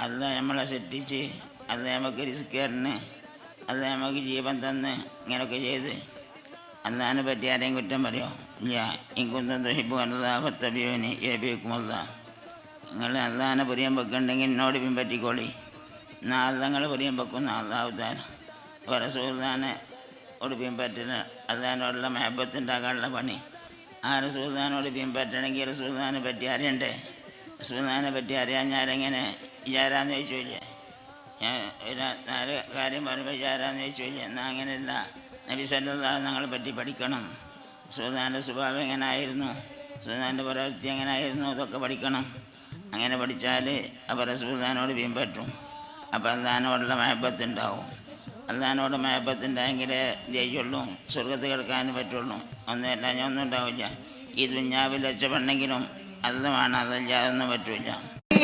അത് നമ്മളെ സൃഷ്ടിച്ച് അത് നമുക്ക് റിസ്കറിന് അത് നമുക്ക് ജീവൻ തന്ന് ഇങ്ങനെയൊക്കെ ചെയ്ത്. അന്നാനെ പറ്റി ആരെയും കുറ്റം പറയോ? ഇല്ല. എനിക്കൊന്നും തൊഹിബു അല്ലാഹത്തബിയോനി ഏപിക്കുമല്ല നിങ്ങൾ അന്നാനെ പുരിയം വെക്കുന്നുണ്ടെങ്കിൽ എന്നോട് പിൻപറ്റിക്കോളി എന്നാ അള്ളങ്ങൾ പുരിയം വെക്കുന്ന വേറെ സുഹൃദാനെ ഓട് പിൻപറ്റുന്ന അള്ളഹാനോടുള്ള മേബത്തുണ്ടാക്കാനുള്ള പണി. ആ റസൂദാനോട് പിൻപറ്റണമെങ്കിൽ റസൂദാനെ പറ്റി അറിയണ്ടേ? റസൂദാനെ പറ്റി അറിയാൻ ഞാനെങ്ങനെ വിചാരാന്ന് ചോദിച്ചില്ലേ ഞാൻ ഒരു നാല് കാര്യം പറയുമ്പോൾ വിചാരാന്ന് ചോദിച്ചില്ലേ എന്നാൽ അങ്ങനെയല്ല. നബി സല്ലാ ഞങ്ങളെ പറ്റി പഠിക്കണം. സുൽത്താന്റെ സ്വഭാവം എങ്ങനായിരുന്നു? സുൽത്താന്റെ പ്രവൃത്തി എങ്ങനായിരുന്നു? അതൊക്കെ പഠിക്കണം. അങ്ങനെ പഠിച്ചാൽ അപ്പോൾ സുൽത്താനോട് പിൻപറ്റും അപ്പോൾ അള്ളഹാനോടുള്ള മഹബത്ത് ഉണ്ടാവും. അള്ളഹാനോട് മഹബത്ത് ഉണ്ടായെങ്കിലേ ജയിക്കുള്ളൂ സ്വർഗത്ത് കിടക്കാനും പറ്റുള്ളൂ. ഒന്നുമില്ല ഞാൻ ഒന്നും ഉണ്ടാവില്ല. ഈ ദുഞ്ഞാവിൽ വെച്ചപ്പെണ്ണെങ്കിലും അല്ലമാണ് അതല്ലാതൊന്നും പറ്റില്ല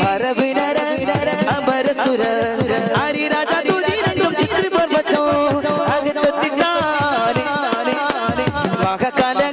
അരവിനര അമരസുര ഹരിരാജ തുതിരണ്ടും ചിത്രി പർവച്ചോ അകത്തൊത്തിട്ടാണ് മഹകലക